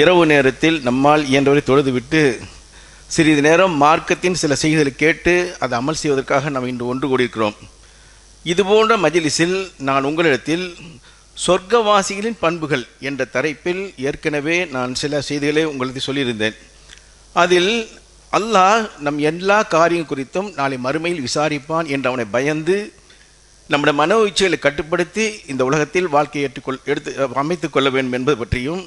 இரவு நேரத்தில் நம்மால் இயன்றவரை தொழுதுவிட்டு சிறிது நேரம் மார்க்கத்தின் சில செய்திகளை கேட்டு அதை அமல் செய்வதற்காக நாம் இன்று ஒன்று கூடியிருக்கிறோம். இதுபோன்ற மஜிலிஸில் நான் உங்களிடத்தில் சொர்க்கவாசிகளின் பண்புகள் என்ற தலைப்பில் ஏற்கனவே நான் சில செய்திகளை உங்களுக்கு சொல்லியிருந்தேன். அதில் அல்லாஹ் நம் எல்லா காரியம் குறித்தும் நாளை மறுமையில் விசாரிப்பான் என்று அவனை பயந்து நம்முடைய மன உச்சிகளை கட்டுப்படுத்தி இந்த உலகத்தில் வாழ்க்கையை ஏற்றுக்கொள் எடுத்து அமைத்துக் கொள்ள வேண்டும் என்பது பற்றியும்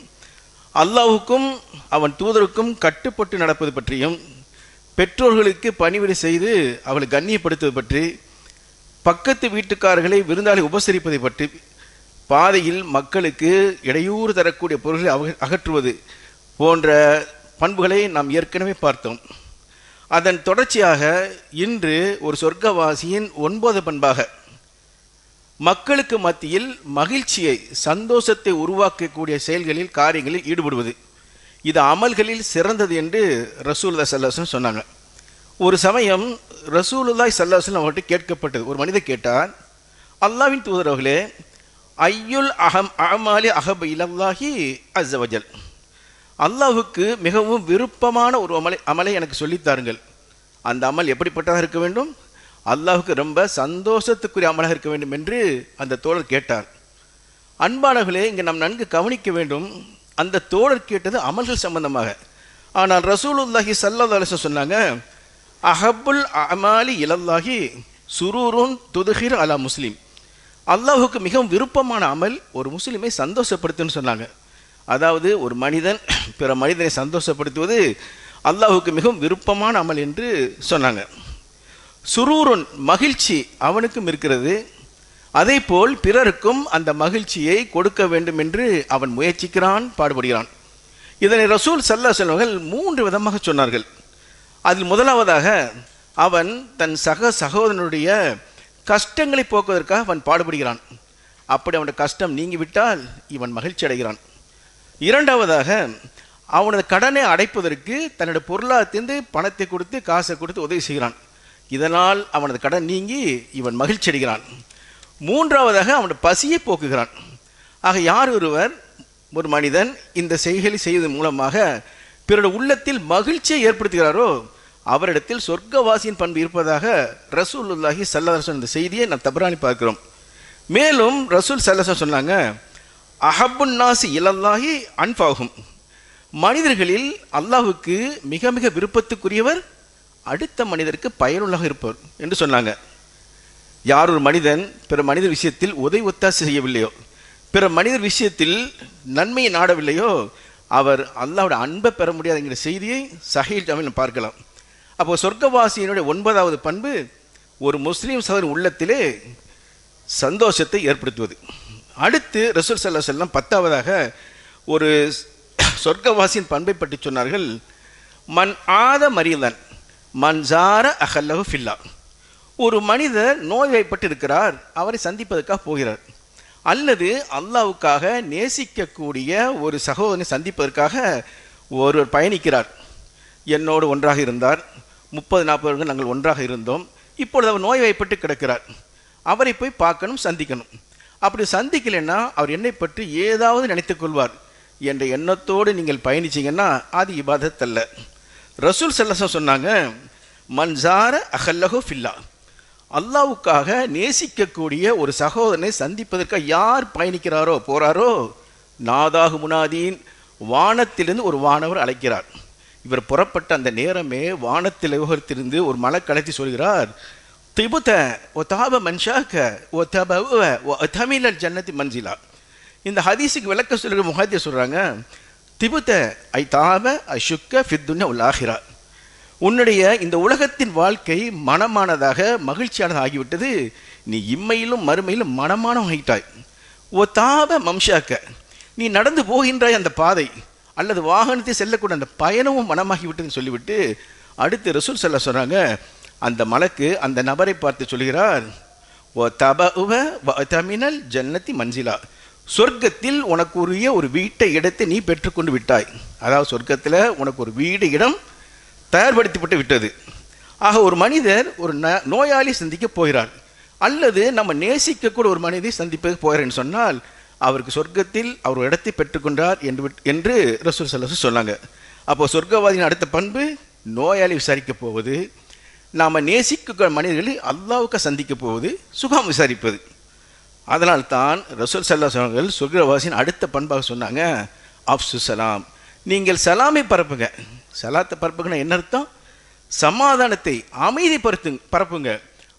அல்லாஹுக்கும் அவன் தூதருக்கும் கட்டுப்பட்டு நடப்பது பற்றியும் பெற்றோர்களுக்கு பணிவிடை செய்து அவளை கண்ணியப்படுத்துவது பற்றி பக்கத்து வீட்டுக்காரர்களை விருந்தாளி உபசரிப்பதை பற்றி பாதையில் மக்களுக்கு இடையூறு தரக்கூடிய பொருள்களை அக- அகற்றுவது போன்ற பண்புகளை நாம் ஏற்கனவே பார்த்தோம். அதன் தொடர்ச்சியாக இன்று ஒரு சொர்க்கவாசியின் ஒன்பது பண்பாக மக்களுக்கு மத்தியில் மகிழ்ச்சியை சந்தோஷத்தை உருவாக்கக்கூடிய செயல்களில் காரியங்களில் ஈடுபடுவது. இது அமல்களில் சிறந்தது என்று ரசூல்லா சல்லாஹம் சொன்னாங்க. ஒரு சமயம் ரசூலுல்லாய் சல்லாஹம் அவர்கிட்ட கேட்கப்பட்டது. ஒரு மனிதர் கேட்டார் அல்லாவின் தூதரவர்களே ஐயுல் அகம் அமாலி அஹப இலல்லாஹி அஸ்வஜல் அல்லாஹுக்கு மிகவும் விருப்பமான ஒரு அமலை அமலை எனக்கு சொல்லித் தாருங்கள். அந்த அமல் எப்படிப்பட்டதாக இருக்க வேண்டும்? அல்லாஹுக்கு ரொம்ப சந்தோஷத்துக்குரிய அமலாக இருக்க வேண்டும் என்று அந்த தோழர் கேட்டார். அன்பானவர்களே இங்கே நாம் நன்கு கவனிக்க வேண்டும். அந்த தோழர் கேட்டது அமல்கள் சம்பந்தமாக. ஆனால் ரசூலுல்லாஹி ஸல்லல்லாஹு அலைஹி சொன்னாங்க அஹபுல் அமாலி இலல்லாஹி சுரூரும் துதுகிர் அலா முஸ்லீம். அல்லாஹுக்கு மிகவும் விருப்பமான அமல் ஒரு முஸ்லீமை சந்தோஷப்படுத்துன்னு சொன்னாங்க. அதாவது ஒரு மனிதன் பிற மனிதனை சந்தோஷப்படுத்துவது அல்லாஹுக்கு மிகவும் விருப்பமான அமல் என்று சொன்னாங்க. சுரூருன் மகிழ்ச்சி அவனுக்கும் இருக்கிறது. அதேபோல் பிறருக்கும் அந்த மகிழ்ச்சியை கொடுக்க வேண்டும் என்று அவன் முயற்சிக்கிறான் பாடுபடுகிறான். இதனை ரசூல் சல்லா செல்வர்கள் மூன்று விதமாக சொன்னார்கள். அதில் முதலாவதாக அவன் தன் சக சகோதரனுடைய கஷ்டங்களை போக்குவதற்காக அவன் பாடுபடுகிறான். அப்படி அவனுடைய கஷ்டம் நீங்கிவிட்டால் இவன் மகிழ்ச்சி அடைகிறான். இரண்டாவதாக அவனது கடனை அடைப்பதற்கு தன்னுடைய பொருளாதாரத்திலிருந்து பணத்தை கொடுத்து காசை கொடுத்து உதவி செய்கிறான். இதனால் அவனது கடன் நீங்கி இவன் மகிழ்ச்சி அடைகிறான். மூன்றாவதாக அவனது பசியை போக்குகிறான். ஆக யார் ஒருவர் ஒரு மனிதன் இந்த செய்களை செய்வதன் மூலமாக பிறர் உள்ளத்தில் மகிழ்ச்சியை ஏற்படுத்துகிறாரோ அவரிடத்தில் சொர்க்கவாசியின் பண்பு இருப்பதாக ரசூலுல்லாஹி சல்லாஹ் இந்த செய்தியை நாம் தபராணி பார்க்கிறோம். மேலும் ரசூல் சல்லா சொன்னாங்க அஹபுன் நாசி இலல்லாஹி அன்பாகும் மனிதர்களில் அல்லாஹுக்கு மிக மிக விருப்பத்துக்குரியவர் அடுத்த மனிதருக்கு பயனுள்ளாக இருப்பவர் என்று சொன்னாங்க. யார் ஒரு மனிதன் பிற மனிதர் விஷயத்தில் உதவி ஒத்தாசு செய்யவில்லையோ பிற மனிதர் விஷயத்தில் நன்மையை நாடவில்லையோ அவர் அல்லாவோட அன்பை பெற முடியாதுங்கிற செய்தியை சஹீல் ஜாமில் பார்க்கலாம். அப்போ சொர்க்கவாசியினுடைய ஒன்பதாவது பண்பு ஒரு முஸ்லீம் சகோதரன் உள்ளத்திலே சந்தோஷத்தை ஏற்படுத்துவது. அடுத்து ரசூல் சல்லா செல்லம் பத்தாவதாக ஒரு சொர்க்கவாசியின் பண்பை பற்றி சொன்னார்கள். மன் ஆத மரியதன் மன்சார ஜார ஃபில்லா. ஒரு மனிதர் நோய்வாய்ப்பட்டு இருக்கிறார் அவரை சந்திப்பதற்காக போகிறார். அல்லது அல்லாவுக்காக நேசிக்கக்கூடிய ஒரு சகோதரனை சந்திப்பதற்காக ஒருவர் பயணிக்கிறார். என்னோடு ஒன்றாக இருந்தார். முப்பது நாற்பது வருடங்கள் நாங்கள் ஒன்றாக இருந்தோம். இப்பொழுது அவர் நோய்வாய்ப்பட்டு கிடக்கிறார். அவரை போய் பார்க்கணும் சந்திக்கணும். அப்படி சந்திக்கலைன்னா அவர் என்னை பற்றி ஏதாவது நினைத்துக்கொள்வார் என்ற எண்ணத்தோடு நீங்கள் பயணிச்சிங்கன்னா அது இபாதத்தல்ல அல்ல. ரசூல் செல்லசா சொன்னாங்க மன்சார அஹல்லஹு ஃபில்லா. அல்லாவுக்காக நேசிக்கக்கூடிய ஒரு சகோதரனை சந்திப்பதற்காக யார் பயணிக்கிறாரோ போறாரோ நாதாக முனாதீன் வானத்திலிருந்து ஒரு வானவர் அழைக்கிறார். இவர் புறப்பட்ட அந்த நேரமே வானத்தில் விவகரித்திருந்து ஒரு மலை கலத்தி சொல்கிறார் திபுத ஓ தாப மன்ஷாக்க ஓ தப ஓ தமிழர் ஜன்னதி மன்சிலா. இந்த ஹதீஸுக்கு விளக்க சொல்கிற முகாத்திய சொல்கிறாங்க திபுத்த ஐ தாப ஐ சுக்க ஃபித்துன்ன உலாகிரா உன்னுடைய இந்த உலகத்தின் வாழ்க்கை மனமானதாக மகிழ்ச்சியானதாக ஆகிவிட்டது. நீ இம்மையிலும் மறுமையிலும் மனமானம் ஆகிட்டாய். ஓ தாப மம்ஷாக்க நீ நடந்து போகின்றாய் அந்த பாதை அல்லது வாகனத்தை செல்லக்கூடிய அந்த பயணமும் மனமாகிவிட்டதுன்னு சொல்லிவிட்டு அடுத்து ரசூல் செல்ல சொல்கிறாங்க அந்த மலக்கு அந்த நபரை பார்த்து சொல்கிறார் ஓ தப உவ தமினல் ஜன்னத்தி மஞ்சிலா சொர்க்கத்தில் உனக்கு உரிய ஒரு வீட்டை இடத்தை நீ பெற்றுக்கொண்டு விட்டாய். அதாவது சொர்க்கத்தில் உனக்கு ஒரு வீடு இடம் தயார்படுத்தப்பட்டு விட்டது. ஆக ஒரு மனிதர் ஒரு ந நோயாளி சந்திக்க போகிறார். அல்லது நம்ம நேசிக்கக்கூட ஒரு மனிதை சந்திப்பது போகிறேன்னு சொன்னால் அவருக்கு சொர்க்கத்தில் அவர் இடத்தை பெற்றுக்கொண்டார் என்று என்று ரசூல் சல்லசு சொன்னாங்க. அப்போ சொர்க்கவாதியின் அடுத்த பண்பு நோயாளி விசாரிக்க போவது. நாம் நேசிக்க மனிதர்களை அல்லாவுக்கு சந்திக்க போவது சுகம் விசாரிப்பது. அதனால் தான் ரசூல் சல்லா அவர்கள் சொர்க்கவாசின் அடுத்த பண்பாக சொன்னாங்க அப்சு சலாம். நீங்கள் சலாமை பரப்புங்க. சலாத்தை பரப்புங்கன்னா என்ன அர்த்தம்? சமாதானத்தை அமைதி பருத்து பரப்புங்க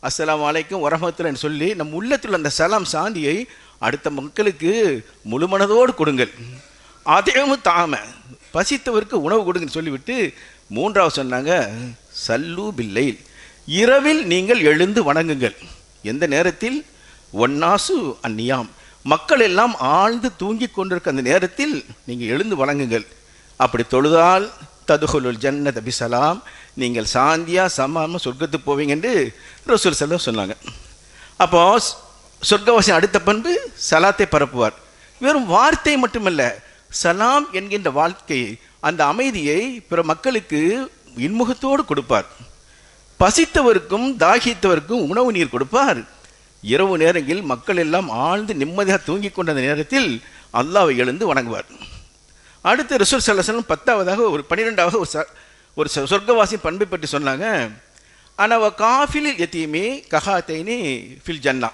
அஸ்லாம் வலைக்கும் வரமத்துலன்னு சொல்லி நம் உள்ளத்தில் அந்த சலாம் சாந்தியை அடுத்த மக்களுக்கு முழுமனதோடு கொடுங்கள். அதையும் தாம பசித்தவருக்கு உணவு கொடுங்கன்னு சொல்லிவிட்டு மூன்றாவது சொன்னாங்க சல்லு பில்லை இரவில் நீங்கள் எழுந்து வணங்குங்கள். எந்த நேரத்தில்? ஒன்னாசு அந்நியாம். மக்கள் எல்லாம் ஆழ்ந்து தூங்கிக் கொண்டிருக்க அந்த நேரத்தில் நீங்கள் எழுந்து வணங்குங்கள். அப்படி தொழுதால் ததுகுலுல் ஜன்னத பிசலாம். நீங்கள் சாந்தியா சமாம சொர்க்கத்துக்கு போவீங்க என்று ரசூல் செல்லம் சொன்னாங்க. அப்போ சொர்க்கவாசின் அடுத்த பண்பு சலாத்தை பரப்புவார். வெறும் வார்த்தை மட்டுமல்ல சலாம் என்கின்ற வாழ்க்கையை அந்த அமைதியை பிற மக்களுக்கு இன்முகத்தோடு கொடுப்பார். பசித்தவருக்கும் தாகித்தவருக்கும் உணவு நீர் கொடுப்பார். இரவு நேரங்களில் மக்கள் எல்லாம் ஆழ்ந்து நிம்மதியாக தூங்கிக் கொண்ட அந்த நேரத்தில் அல்லாவை எழுந்து வணங்குவார். அடுத்து ரிசூர் சல்லசலம் பத்தாவதாக ஒரு பன்னிரெண்டாவது ஒரு ச- ஒரு சொர்க்கவாசி பண்பை பற்றி சொன்னாங்க. அனவ காஃபில் எத்தியுமே கஹாத்தைனி ஃபில் ஜன்னா.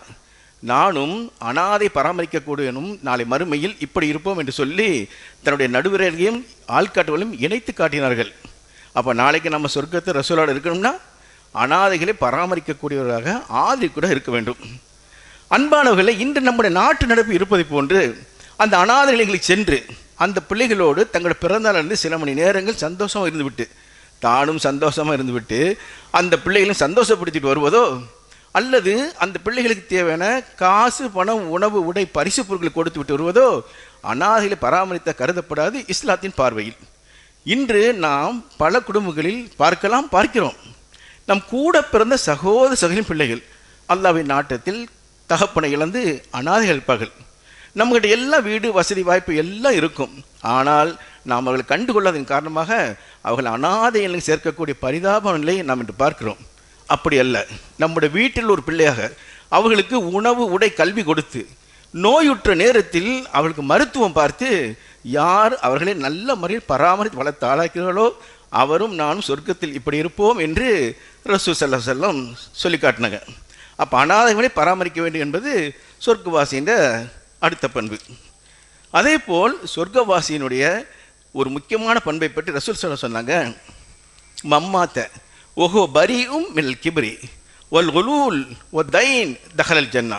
நானும் அனாதை பராமரிக்கக்கூடியனும் நாளை மறுமையில் இப்படி இருப்போம் என்று சொல்லி தன்னுடைய நடுவரையும் ஆள்காட்டுவலையும் இணைத்து காட்டினார்கள். அப்போ நாளைக்கு நம்ம சொர்க்கத்தை ரசூலோடு இருக்கணும்னா அனாதைகளை பராமரிக்கக்கூடியவராக ஆதரி கூட இருக்க வேண்டும். அன்பானவர்களை இன்று நம்முடைய நாட்டு நடப்பு இருப்பதை போன்று அந்த அனாதைகளுக்கு சென்று அந்த பிள்ளைகளோடு தங்களோட பிறந்தாள் இருந்து சில மணி நேரங்கள் சந்தோஷமாக இருந்துவிட்டு தானும் சந்தோஷமாக இருந்துவிட்டு அந்த பிள்ளைகளும் சந்தோஷப்படுத்திட்டு வருவதோ அல்லது அந்த பிள்ளைகளுக்கு தேவையான காசு பணம் உணவு உடை பரிசு பொருட்களை கொடுத்து விட்டு வருவதோ அனாதைகளை பராமரித்த கருதப்படாது இஸ்லாத்தின் பார்வையில். இன்று நாம் பல குடும்பங்களில் பார்க்கலாம் பார்க்கிறோம். நம் கூட பிறந்த சகோதர சகலின் பிள்ளைகள் அல்லாவின் நாட்டத்தில் தகப்பனை இழந்து அனாதைகள் பகல் நம்மகிட்ட எல்லா வீடு வசதி வாய்ப்பு எல்லாம் இருக்கும். ஆனால் நாம் அவர்களை கண்டுகொள்ளாதன் காரணமாக அவர்கள் அனாதைகளுக்கு சேர்க்கக்கூடிய பரிதாப நிலையை நாம் இன்று பார்க்கிறோம். அப்படி அல்ல. நம்முடைய வீட்டில் ஒரு பிள்ளையாக அவர்களுக்கு உணவு உடை கல்வி கொடுத்து நோயுற்ற நேரத்தில் அவர்களுக்கு மருத்துவம் பார்த்து யார் அவர்களை நல்ல முறையில் பராமரித்து வளர்த்து ஆளாக்கிறார்களோ அவரும் நானும் சொர்க்கத்தில் இப்படி இருப்போம் என்று ரசூ சல்லா செல்லம் சொல்லி காட்டினாங்க. அப்போ அனாதைகளை பராமரிக்க வேண்டும் என்பது சொர்க்கவாசியின் அடுத்த பண்பு. அதே போல் சொர்க்கவாசியினுடைய ஒரு முக்கியமான பண்பை பற்றி ரசூல் சொல்ல சொன்னாங்க. மம்மாத்த ஓஹோ பரியும் மில் கிபரி ஒல் ஒலூல் ஒ தைன் தஹலல் ஜன்னா.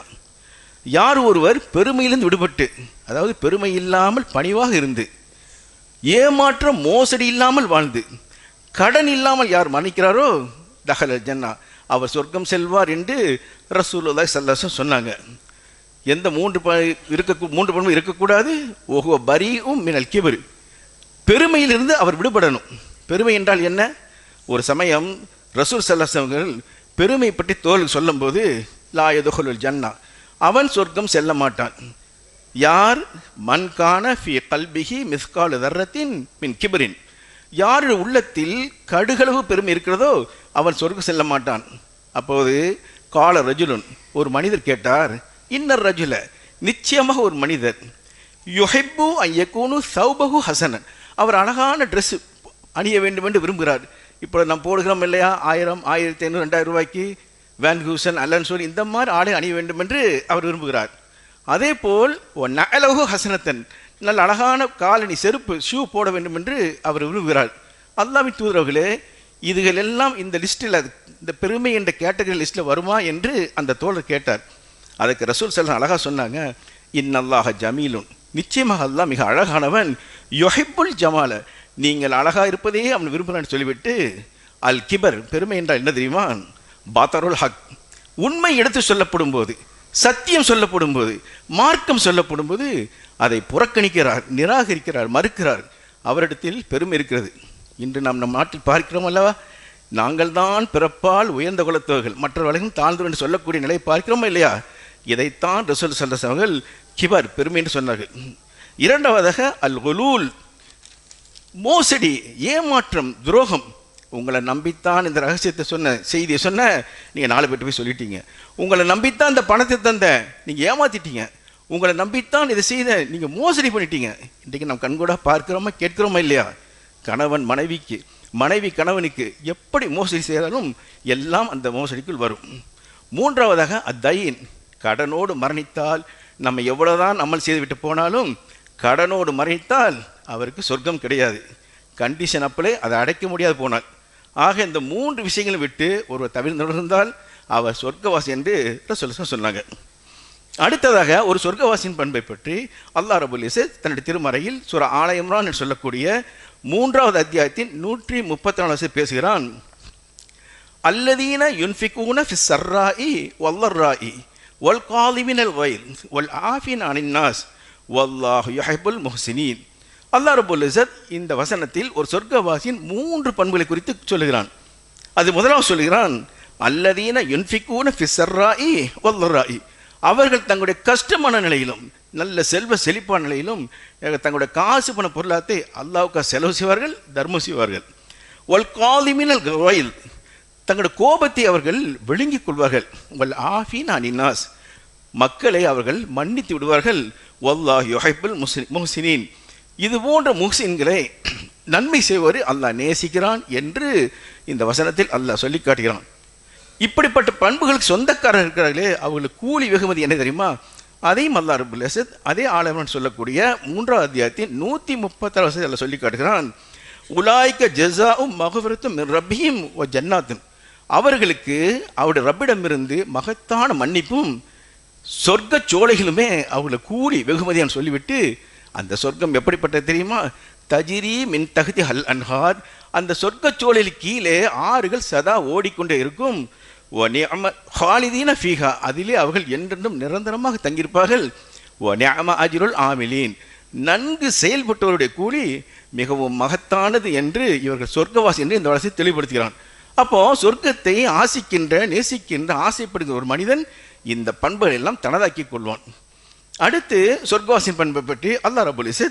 யார் ஒருவர் பெருமையிலிருந்து விடுபட்டு அதாவது பெருமை இல்லாமல் பணிவாக இருந்து ஏமாற்றம் மோசடி இல்லாமல் வாழ்ந்து கடன் இல்லாமல் யார் மன்னிக்கிறாரோ தஹலல் ஜன்னா. அவர் சொர்க்கம் செல்வார் என்று ரசூலுல்லாஹி சல்லாசம் சொன்னாங்க. எந்த மூன்று ப இருக்க மூன்று பண்பும் இருக்கக்கூடாது. ஓஹோ பரியும் மினல் கிபரு. பெருமையிலிருந்து அவர் விடுபடணும். பெருமை என்றால் என்ன? ஒரு சமயம் ரசூல் சல்லாசவர்கள் பெருமை பற்றி தோல் சொல்லும்போது லா ஜன்னா. அவன் சொர்க்கம் செல்ல மாட்டான். யார்? மண்கான ஃபி கல்பிகி மிஸ்கால் தர்ரத்தின் மின் கிபரின். யார் உள்ளத்தில் கடுகளவு பெருமை இருக்கிறதோ அவன் சொர்க்கம் செல்ல மாட்டான். அப்போது கால ரஜுலுன் ஒரு மனிதர் கேட்டார் இன்னர் ரஜுல நிச்சயமாக ஒரு மனிதர். யுஹிப்பு ஐயக்கூனு சௌபகு ஹசனன் அவர் அழகான ட்ரெஸ்ஸு அணிய வேண்டும் என்று விரும்புகிறார். இப்போ நாம் போடுகிறோம் இல்லையா? ஆயிரம் ஆயிரத்தி ஐநூறு ரெண்டாயிரம் ரூபாய்க்கு வேன் ஹூசன் அல்லன் சொல்லி இந்த மாதிரி ஆடை அணிய வேண்டும் என்று அவர் விரும்புகிறார். அதே போல் அலகு ஹசனத்தன். நல்ல அழகான காலணி செருப்பு ஷூ போட வேண்டும் என்று அவர் விரும்புகிறார். அல்லாவின் தூதரவர்களே இதுகள் எல்லாம் இந்த லிஸ்ட்டில் இந்த பெருமை என்ற கேட்டகரி லிஸ்ட்டில் வருமா என்று அந்த தோழர் கேட்டார். அதுக்கு ரசூல் செல்லாம் அழகாக சொன்னாங்க இன்னல்லாஹ ஜமீலுன். நிச்சயமாக அல்லாஹ் மிக அழகானவன். யொஹிப்புல் ஜமால. நீங்கள் அழகாக இருப்பதையே அவன் விரும்புகிறான்னு சொல்லிவிட்டு அல் கிபர். பெருமை என்றால் என்ன தெரியுமா? பாத்தருல் ஹக். உண்மை எடுத்து சொல்லப்படும் போது சத்தியம் சொல்லப்படும் போது மார்க்கம் சொல்லப்படும் போது அதை புறக்கணிக்கிறார் நிராகரிக்கிறார் மறுக்கிறார். அவரிடத்தில் பெருமை இருக்கிறது. இன்று நாம் நம் நாட்டில் பார்க்கிறோம் அல்லவா? நாங்கள் தான் பிறப்பால் உயர்ந்த குலத்தவர்கள் மற்றவர்களையும் தாழ்ந்து என்று சொல்லக்கூடிய நிலை பார்க்கிறோமா இல்லையா? இதைத்தான் ரசூல் சல்லஸ் அவர்கள் கிபர் பெருமை என்று சொன்னார்கள். இரண்டாவதாக அல் ஒலூல் மோசடி ஏமாற்றம் துரோகம். உங்களை நம்பித்தான் இந்த ரகசியத்தை சொன்ன செய்தியை சொன்ன நீங்கள் நாலு பேர்ட்டு போய் சொல்லிட்டீங்க. உங்களை நம்பித்தான் இந்த பணத்தை தந்த நீங்கள் ஏமாத்திட்டீங்க. உங்களை நம்பித்தான் இதை செய்த. நீங்கள் மோசடி பண்ணிட்டீங்க. இன்றைக்கு நம்ம கண்கூட பார்க்கிறோமா கேட்கிறோமா இல்லையா? கணவன் மனைவிக்கு மனைவி கணவனுக்கு எப்படி மோசடி செய்தாலும் எல்லாம் அந்த மோசடிக்குள் வரும். மூன்றாவதாக அத்தையின் கடனோடு மரணித்தால் நம்ம எவ்வளோதான் அமல் செய்துவிட்டு போனாலும் கடனோடு மரணித்தால் அவருக்கு சொர்க்கம் கிடையாது. கண்டிஷன் அப்பளே அதை அடைக்க முடியாது போனால். ஆக இந்த மூன்று விஷயங்களை விட்டு ஒருவர் தவிர்ந்திருந்தால் அவர் சொர்க்கவாசி என்று சொல்ல சொன்னாங்க. அடுத்ததாக ஒரு சொர்க்கவாசியின் பண்பை பற்றி அல்லா ரபுல்லிசு தன்னுடைய திருமறையில் சுர ஆலயம்ரான் என்று சொல்லக்கூடிய மூன்றாவது அத்தியாயத்தின் நூற்றி முப்பத்தி நாலு பேசுகிறான். அல்லதீன யுன்ஃபிகூன ஃபி சர்ராஇ வல்லர்ராஇ வல் காலிமினல் வயல் ஒல் ஆஃபின் அனின்னாஸ் வல்லாஹ் யஹபுல் முஹ்சினீன். அல்லா ரபுல் இசத் இந்த வசனத்தில் ஒரு சொர்க்கவாசியின் மூன்று பண்புகளை குறித்து சொல்லுகிறான். அது முதலாவது சொல்லுகிறான் அல்லதீன யுன்ஃபிகூன ஃபி சர்ராஇ வல்லர்ராஇ. அவர்கள் தங்களுடைய கஷ்டமான நிலையிலும் நல்ல செல்வ செழிப்பான நிலையிலும் தங்களுடைய காசு பண பொருளாத்தை அல்லாவுக்கு செலவு செய்வார்கள் தர்மம் செய்வார்கள். ஒல் காலிமினல் வயல் தங்களுடைய கோபத்தை அவர்கள் விழுங்கிக் கொள்வார்கள். ஒல் ஆஃபின் அனினாஸ் மக்களை அவர்கள் மன்னித்து விடுவார்கள். ஒல்லாஹ் யொஹைபுல் முஸ்லிம் முஹ்சினின். இது போன்ற முஹ்சின்களை நன்மை செய்வார் அல்லாஹ் நேசிக்கிறான் என்று இந்த வசனத்தில் அல்லாஹ் சொல்லி காட்டுகிறான். இப்படிப்பட்ட பண்புகளுக்கு சொந்தக்காரர் இருக்கிறார்களே அவர்களுக்கு கூலி வெகுமதி என்ன தெரியுமா? அதையும் அல்லா ரபுல் அசத் அதே ஆலமன் சொல்லக்கூடிய மூன்றாவது அத்தியாயத்தின் நூற்றி முப்பத்தாறு வசதியில் சொல்லி காட்டுகிறான். உலாய்க்க ஜெசாவும் மகவிரத்தும் ரபியும் ஓ ஜன்னாத்தும். அவர்களுக்கு அவருடைய ரப்பிடமிருந்து மகத்தான மன்னிப்பும் சொர்க்க சோலைகளுமே அவர்களை கூலி வெகுமதியான்னு சொல்லிவிட்டு அந்த சொர்க்கம் எப்படிப்பட்டது தெரியுமா? தஜிரி மின் தகுதி ஹல் அன்ஹார். அந்த சொர்க்க சோலையில் கீழே ஆறுகள் சதா ஓடிக்கொண்டே இருக்கும். ஓ நியம ஹாலிதீன ஃபீஹா அதிலே அவர்கள் என்றென்றும் நிரந்தரமாக தங்கியிருப்பார்கள் ஓ நியம அஜிருள் ஆமிலீன் நன்கு செயல்பட்டவருடைய கூலி மிகவும் மகத்தானது என்று இவர்கள் சொர்க்கவாசி என்று இந்த வளர்ச்சி தெளிவுபடுத்துகிறான் அப்போ சொர்க்கத்தை ஆசிக்கின்ற நேசிக்கின்ற ஆசைப்படுகிற ஒரு மனிதன் இந்த பண்புகள் எல்லாம் தனதாக்கி கொள்வான் அடுத்து சொர்க்கவாசின் பண்பை பற்றி அல்லாஹ் ரபுலிசு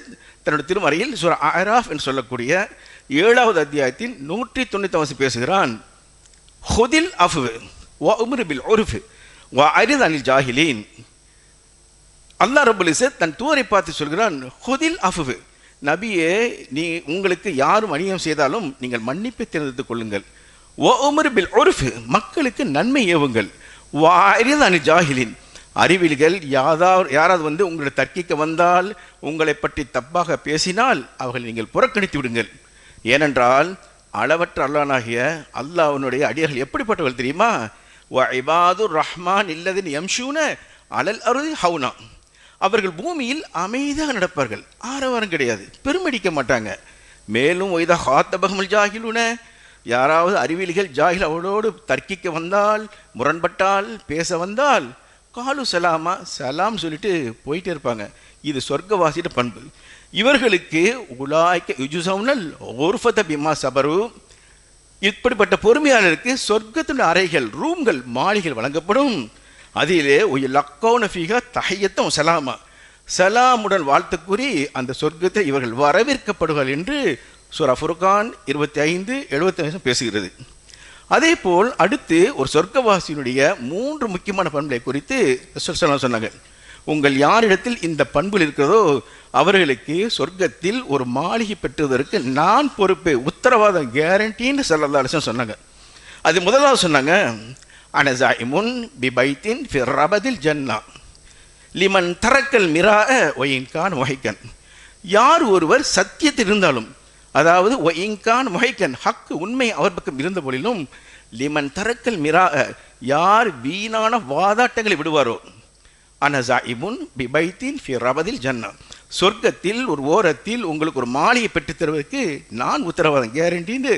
தன்னுடைய திருமறையில் சுர ஆராஃப் என்று சொல்லக்கூடிய ஏழாவது அத்தியாயத்தின் நூற்றி தொண்ணூற்றி பேசுகிறான் ஹுதில் அஃபு வா உமருபில் ஒருஃபு வா அரித் அனில் ஜாஹிலீன் அல்லா ரபுல் இசத் தன் தூரை பார்த்து சொல்கிறான் ஹுதில் அஃபு நபியே நீ உங்களுக்கு யாரும் அநியம் செய்தாலும் நீங்கள் மன்னிப்பை தேர்ந்தெடுத்துக் கொள்ளுங்கள். ஓ உமரு பில் ஒருஃபு மக்களுக்கு நன்மை ஏவுங்கள். வா அரித் அனில் ஜாஹிலின் அறிவிலிகள் யாதாவது யாராவது வந்து உங்களை தர்க்கிக்க வந்தால் உங்களை பற்றி தப்பாக பேசினால் அவர்களை நீங்கள் புறக்கணித்து விடுங்கள். ஏனென்றால் அளவற்ற அல்லானாகிய அல்லாஹ்வுடைய அடியார்கள் எப்படிப்பட்டவர்கள் தெரியுமா? வ இபாது ரஹ்மான் இல்லதின் யம்ஷூன அலல் அருதி ஹவுனா. அவர்கள் பூமியில் அமைதியாக நடப்பார்கள். ஆரவாரம் கிடையாது. பெருமடிக்க மாட்டாங்க. மேலும் ஒய்தா ஹாத்தபகமல் ஜாகிலுன யாராவது அறிவியலிகள் ஜாகில் அவளோடு தர்க்கிக்க வந்தால் முரண்பட்டால் பேச வந்தால் காலு சலாமா சலாம் சொல்லிட்டு போயிட்டே இருப்பாங்க. இது சொர்க்கவாசியோட பண்பு. இவர்களுக்கு உலாய்க்க யுஜுசவுனல் ஒருஃபத பிமா சபரு. இப்படிப்பட்ட பொறுமையாளருக்கு சொர்க்கத்தின் அறைகள் ரூம்கள் மாளிகள் வழங்கப்படும். அதிலே ஒரு லக்கோனஃபிகா தஹையத்தம் சலாமா சலாமுடன் வாழ்த்து கூறி அந்த சொர்க்கத்தை இவர்கள் வரவேற்கப்படுவார்கள் என்று சுரா ஃபுர்கான் இருபத்தி ஐந்து எழுபத்தி ஐந்து பேசுகிறது. அதே போல் அடுத்து ஒரு சொர்க்கவாசியினுடைய மூன்று முக்கியமான பண்புகளை குறித்து சொன்னாங்க. உங்கள் யாரிடத்தில் இந்த பண்புகள் இருக்கிறதோ அவர்களுக்கு சொர்க்கத்தில் ஒரு மாளிகை பெற்றுவதற்கு நான் பொறுப்பு. உத்தரவாதம் கேரண்டின்னு சொல்லல்லா சொன்னாங்க. அது முதலாவது சொன்னாங்க அனசாயிமுன் பிபைத்தின் ரபதில் ஜன்னா. லிமன் தரக்கல் மிரா ஒயின்கான் ஒஹைக்கன் யார் ஒருவர் சத்தியத்தில் இருந்தாலும் அதாவது ஒயின்கான் மொஹைக்கன் ஹக்கு உண்மை அவர் பக்கம் இருந்த போதிலும் லிமன் தரக்கல் மிரா யார் வீணான வாதாட்டங்களை விடுவாரோ அனசாயிமுன் பிபைத்தின் ஃபி ரபதில் ஜன்னா. சொர்க்கத்தில் ஒரு ஓரத்தில் உங்களுக்கு ஒரு மாளிகை பெற்று தருவதற்கு நான் உத்தரவாதம். கேரண்டின்னு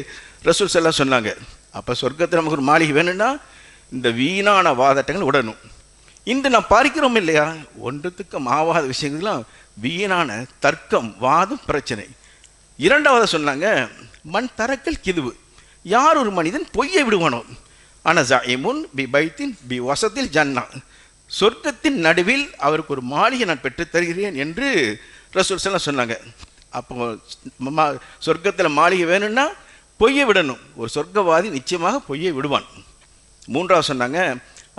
ரசூல் சல்லா சொன்னாங்க. அப்போ சொர்க்கத்தில் நமக்கு ஒரு மாளிகை வேணும்னா இந்த வீணான வாதட்டங்கள் விடணும் இன்று நாம் பார்க்கிறோம் இல்லையா? ஒன்றுத்துக்கும் ஆவாத விஷயங்கள்லாம் வீணான தர்க்கம் வாதம் பிரச்சனை. இரண்டாவது சொன்னாங்க மண் தரக்கல் கிதுவு. யார் ஒரு மனிதன் பொய்யை விடுவானோ? அனசாயிமுன் பி பைத்தின் பி வசத்தில் ஜன்னா. சொர்க்கத்தின் நடுவில் அவருக்கு ஒரு மாளிகை நான் பெற்று தருகிறேன் என்று ரசூல் சொன்னாங்க. அப்போ சொர்க்கத்தில் மாளிகை வேணும்னா பொய்யை விடணும். ஒரு சொர்க்கவாதி நிச்சயமாக பொய்யை விடுவான். மூன்றாவது சொன்னாங்க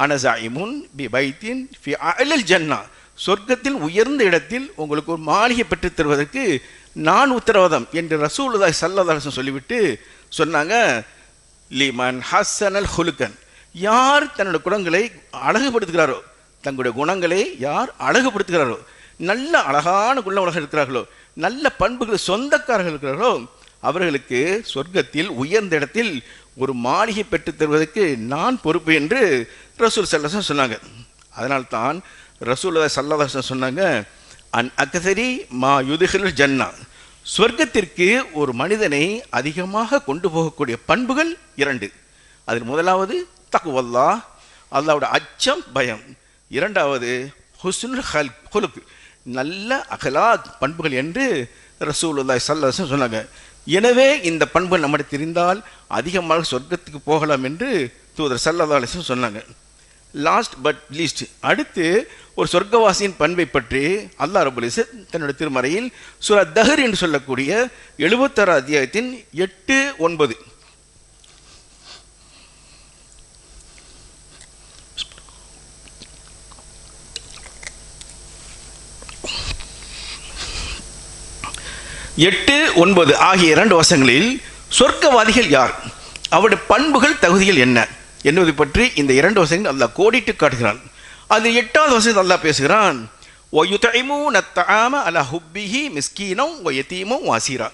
அனசாயிமுன் பி பைத்தின் ஃபி அலல் ஜன்னா. சொர்க்கத்தில் உயர்ந்த இடத்தில் உங்களுக்கு ஒரு மாளிகை பெற்று தருவதற்கு நான் உத்தரவாதம் என்று ரசூலுதா சல்லதாசன் சொல்லிவிட்டு சொன்னாங்க லிமன் ஹசனல் ஹுலுக்கன் யார் தன்னோட குடங்களை அழகுபடுத்துகிறாரோ தங்களுடைய குணங்களை யார் அழகுபடுத்துகிறார்களோ நல்ல அழகான குள்ள உலகம் இருக்கிறார்களோ நல்ல பண்புகள் சொந்தக்காரர்கள் இருக்கிறார்களோ அவர்களுக்கு சொர்க்கத்தில் உயர்ந்த இடத்தில் ஒரு மாளிகை பெற்றுத் தருவதற்கு நான் பொறுப்பு என்று ரசூல் சல்லசன் சொன்னாங்க. அதனால்தான் ரசூல் சல்லதாசன் சொன்னாங்க அன் அக்கசரி மா யுதுகில் ஜன்னா. சொர்க்கத்திற்கு ஒரு மனிதனை அதிகமாக கொண்டு போகக்கூடிய பண்புகள் இரண்டு. அதில் முதலாவது தக்குவல்லா அல்லாவோட அச்சம் பயம். இரண்டாவது ஹுஸ்னுல் ஹல் ஹுலுக் நல்ல அகலாத் பண்புகள் என்று ரசூலுல்லாய் சல்லாசன் சொன்னாங்க. எனவே இந்த பண்பு நம்மிடம் தெரிந்தால் அதிகமாக சொர்க்கத்துக்கு போகலாம் என்று தூதர் சல்லா அலிசன் சொன்னாங்க. லாஸ்ட் பட் லீஸ்ட் அடுத்து ஒரு சொர்க்கவாசியின் பண்பை பற்றி அல்லா ரபுலிசு தன்னுடைய திருமறையில் சுரா தஹர் என்று சொல்லக்கூடிய எழுபத்தாறு அத்தியாயத்தின் எட்டு ஒன்பது. எட்டு ஒன்பது ஆகிய இரண்டு வசங்களில் சொர்க்கவாதிகள் யார்? அவருடைய பண்புகள் தகுதிகள் என்ன? என்பது பற்றி இந்த இரண்டு வசங்கள் அல்லாஹ் கோடிட்டு காட்டுகிறான். அது எட்டாவது வசதி அல்லாஹ் பேசுகிறான் ஒயுதைமூன தஆம அலா ஹுப்பிஹி மிஸ்கீனம் ஒயத்தீமும் வாசீரா.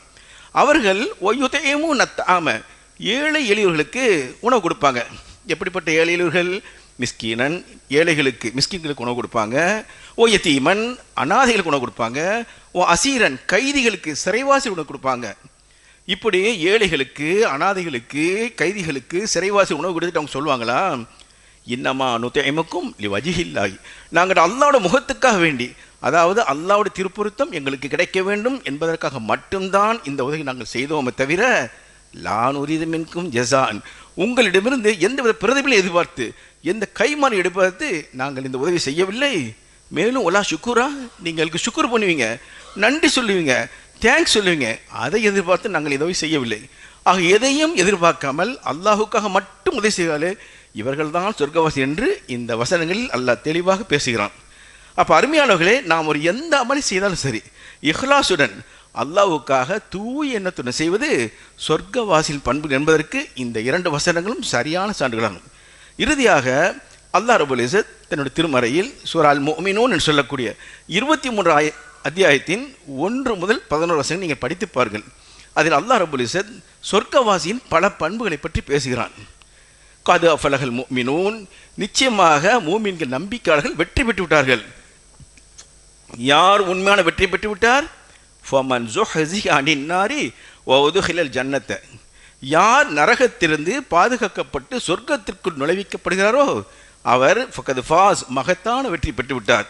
அவர்கள் ஒயுதைமூ நத்தாம ஏழை எளியவர்களுக்கு உணவு கொடுப்பாங்க. எப்படிப்பட்ட ஏழை எளியவர்கள் மிஸ்கீனன் ஏழைகளுக்கு மிஸ்கீன்களுக்கு உணவு கொடுப்பாங்க. ஓ யத்தீமன் அனாதைகளுக்கு உணவு கொடுப்பாங்க. ஓ அசீரன் கைதிகளுக்கு சிறைவாசி உணவு கொடுப்பாங்க. இப்படி ஏழைகளுக்கு அனாதைகளுக்கு கைதிகளுக்கு சிறைவாசி உணவு கொடுத்துட்டு அவங்க சொல்லுவாங்களா? இன்னமா நுத்தைமுக்கும் வஜிகில்லாய் நாங்கள் அல்லாவோட முகத்துக்காக வேண்டி அதாவது அல்லாவோட திருப்பொருத்தம் எங்களுக்கு கிடைக்க வேண்டும் என்பதற்காக மட்டும்தான் இந்த உதவி நாங்கள் செய்தோமே தவிர லான் உரிதமின்கும் ஜசான். உங்களிடமிருந்து எந்தவித பிரதிபலை எதிர்பார்த்து எந்த கைமாறி எதிர்பார்த்து நாங்கள் இந்த உதவி செய்யவில்லை. மேலும் ஒலா சுக்குரா நீங்களுக்கு சுக்குர் பண்ணுவீங்க நன்றி சொல்லுவீங்க தேங்க்ஸ் சொல்லுவீங்க. அதை எதிர்பார்த்து நாங்கள் எதுவும் உதவி செய்யவில்லை. ஆக எதையும் எதிர்பார்க்காமல் அல்லாஹுக்காக மட்டும் உதவி செய்தாலே இவர்கள்தான் சொர்க்கவாசி என்று இந்த வசனங்களில் அல்லாஹ் தெளிவாக பேசுகிறான். அப்போ அருமையானவர்களே நாம் ஒரு எந்த அமளி செய்தாலும் சரி இஹ்லாசுடன் அல்லாஹ்வுக்காக தூய எண்ணத்துடன் செய்வது சொர்க்கவாசியின் பண்பு என்பதற்கு இந்த இரண்டு வசனங்களும் சரியான சான்றுகளாகும் இறுதியாக அல்லாஹ் ரபுல் தன்னுடைய திருமறையில் சூரால் மோமினோன் என்று சொல்லக்கூடிய இருபத்தி மூன்று ஆய அத்தியாயத்தின் ஒன்று முதல் பதினோரு வசனம் நீங்கள் படித்து பாருங்கள். அதில் அல்லா ரபுல் சொர்க்கவாசியின் பல பண்புகளை பற்றி பேசுகிறான். காது அஃபலகல் மோமினோன் நிச்சயமாக மூமின்கள் நம்பிக்கையாளர்கள் வெற்றி பெற்று விட்டார்கள் யார் உண்மையான வெற்றி பெற்று விட்டார் ஃபமன் ஜுஹஸி அனின் நாரி ஒதுகிலல் ஜன்னத்தை யார் நரகத்திலிருந்து பாதுகாக்கப்பட்டு சொர்க்கத்திற்குள் நுழைவிக்கப்படுகிறாரோ அவர் ஃபகது ஃபாஸ் மகத்தான வெற்றி பெற்று விட்டார்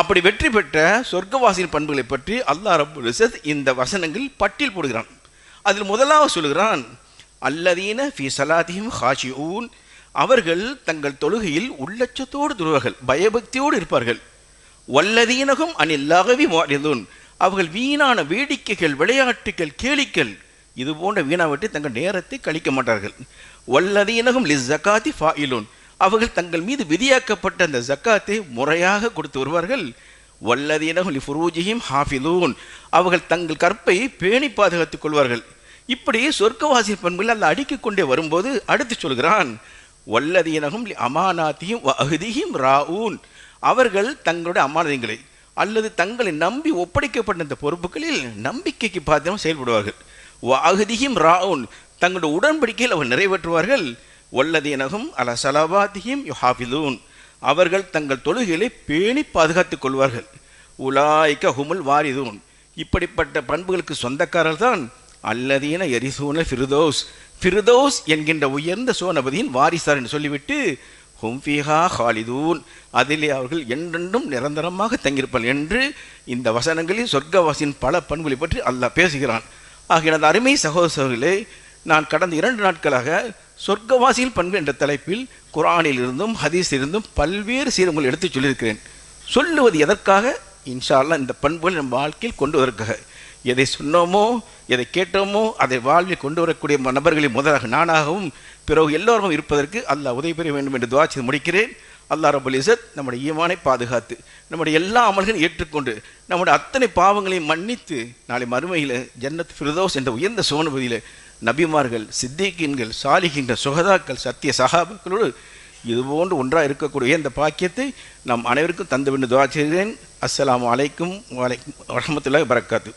அப்படி வெற்றி பெற்ற சொர்க்கவாசியின் பண்புகளை பற்றி அல்லாஹ் ரபுல் ரிசத் இந்த வசனங்கள் பட்டியல் போடுகிறான். அதில் முதலாவது சொல்கிறான் அல்லதீன ஃபி சலாதியும் ஹாஷிஊன். அவர்கள் தங்கள் தொழுகையில் உள்ளச்சத்தோடு துருவர்கள் பயபக்தியோடு இருப்பார்கள். வல்லதீனகும் அனில்லாகவி மாறிதூன் அவர்கள் வீணான வேடிக்கைகள் விளையாட்டுகள் கேளிக்கல் இது போன்ற வீணாவிட்டு தங்கள் நேரத்தை கழிக்க மாட்டார்கள். வல்லதீனகும் லிஸ் ஜக்காத்தி ஃபாயிலூன். அவர்கள் தங்கள் மீது விதியாக்கப்பட்ட அந்த ஜக்காத்தை முறையாக கொடுத்து வருவார்கள். வல்லதீனகும் லி ஃபுரூஜிஹிம் ஹாஃபிலூன். அவர்கள் தங்கள் கற்பை பேணி பாதுகாத்துக் கொள்வார்கள். இப்படி சொர்க்கவாசி பண்புகள் அல்ல அடுக்கிக் கொண்டே வரும்போது அடுத்து சொல்கிறான் வல்லதீனகும் லி அமானாத்தியும் அஹதியும் ராவூன் அவர்கள் தங்களுடைய அமானதங்களை அல்லது தங்களை நம்பி ஒப்படைக்கப்பட்ட இந்த பொறுப்புகளில் நம்பிக்கைக்கு பாத்திரம் செயல்படுவார்கள். அகதியும் ராவுன் தங்களுடைய உடன்படிக்கையில் அவர் நிறைவேற்றுவார்கள். வல்லதீனகும் அல சலபாத்தியும் யுஹாஃபிலூன் அவர்கள் தங்கள் தொழுகைகளை பேணி பாதுகாத்துக் கொள்வார்கள். உலாய்க்க ஹுமுல் வாரிதூன். இப்படிப்பட்ட பண்புகளுக்கு சொந்தக்காரர் தான் அல்லதீன எரிசூன ஃபிருதோஸ். ஃபிருதோஸ் என்கின்ற உயர்ந்த சோனபதியின் வாரிசார் என்று சொல்லிவிட்டு ஹும்ஃபிஹா ஹாலிதூன். அதிலே அவர்கள் என்றென்றும் நிரந்தரமாக தங்கியிருப்பார் என்று இந்த வசனங்களில் சொர்க்கவாசியின் பல பண்புகளை பற்றி அல்லாஹ் பேசுகிறான். ஆக எனது அருமை சகோதரர்களே நான் கடந்த இரண்டு நாட்களாக சொர்க்கவாசியில் பண்பு என்ற தலைப்பில் குரானில் இருந்தும் ஹதீஸ் இருந்தும் பல்வேறு சீரங்கள் எடுத்து சொல்லியிருக்கிறேன். சொல்லுவது எதற்காக? இன்ஷால்லா இந்த பண்புகள் நம் வாழ்க்கையில் கொண்டு வருவதற்காக எதை சொன்னோமோ எதை கேட்டோமோ அதை வாழ்வில் கொண்டு வரக்கூடிய நபர்களின் முதலாக நானாகவும் பிறகு எல்லோரும் இருப்பதற்கு அல்லாஹ் உதவி பெற வேண்டும் என்று துவா செய்து முடிக்கிறேன். அல்லா ரபுல் இசத் நம்முடைய ஈமானை பாதுகாத்து நம்முடைய எல்லா அமல்களையும் ஏற்றுக்கொண்டு நம்முடைய அத்தனை பாவங்களையும் மன்னித்து நாளை மறுமையில் ஜன்னத் ஃபிரதோஸ் என்ற உயர்ந்த சோனுபதியில் நபிமார்கள் சித்திகின்கள் சாலிகின்ற சுகதாக்கள் சத்திய சகாபாக்களோடு இதுபோன்று ஒன்றாக இருக்கக்கூடிய இந்த பாக்கியத்தை நாம் அனைவருக்கும் தந்துவிட்டு துவா செய்கிறேன். அஸ்ஸலாமு வலைக்கும் வலைக்கும் வரமத்துல வரகாத்து